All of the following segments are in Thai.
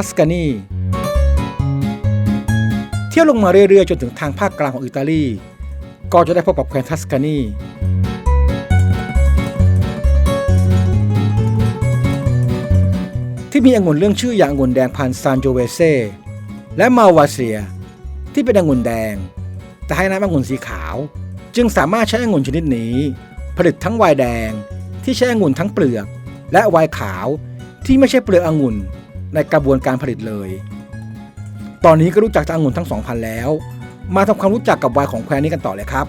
ทัสกานี เที่ยวลงมาเรื่อยๆ จนถึงทางภาคกลางของอิตาลี ก็จะได้พบกับแคว้นทัสกานี ที่มีองุ่นเรื่องชื่ออย่างองุ่นแดงพันซานโจเวเซและมาวาเซีย ที่เป็นองุ่นแดง แต่ให้น้ำองุ่นสีขาว จึงสามารถใช้องุ่นชนิดนี้ ผลิตทั้งไวน์แดงที่ใช้องุ่นทั้งเปลือก และไวน์ขาวที่ไม่ใช่เปลือกองุ่น ในกระบวนการผลิตเลย ตอนนี้ก็รู้จักจากองุ่นทั้งสองพันแล้ว มาทำความรู้จักกับไวน์ของแคว้นนี้กันต่อเลยครับ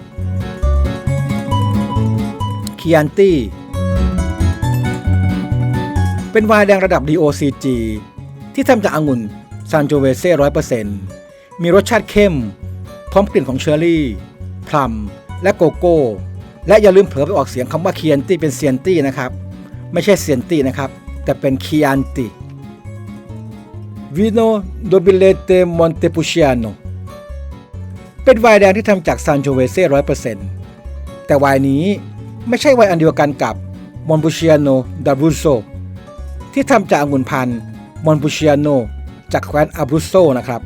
คิอันตี้เป็นไวน์แดงระดับ DOCG ที่ทำจากองุ่นซานโจเวเซ่ร้อยเปอร์เซ็นต์มีรสชาติเข้ม พร้อมกลิ่นของเชอร์รี่ พลัม และโกโก้ และอย่าลืมเผลอไปออกเสียงคำว่าเคียนตี้เป็นเซียนตี้นะครับ ไม่ใช่เซียนตี้นะครับ แต่เป็นเคียนตี้ วิโนโดบิเลเตมอนเตปูชิอาโนเป็นไวน์แดงที่ทำจากซานโจเวเซ่ร้อยเปอร์เซ็นต์แต่ไวน์นี้ไม่ใช่ไวน์อันเดียวกันกับมอนบูชิอาโนดาบูโซที่ทำจากองุ่นพันธุ์มอนบูชิอาโนจากแคว้นอาบรุโซนะครับ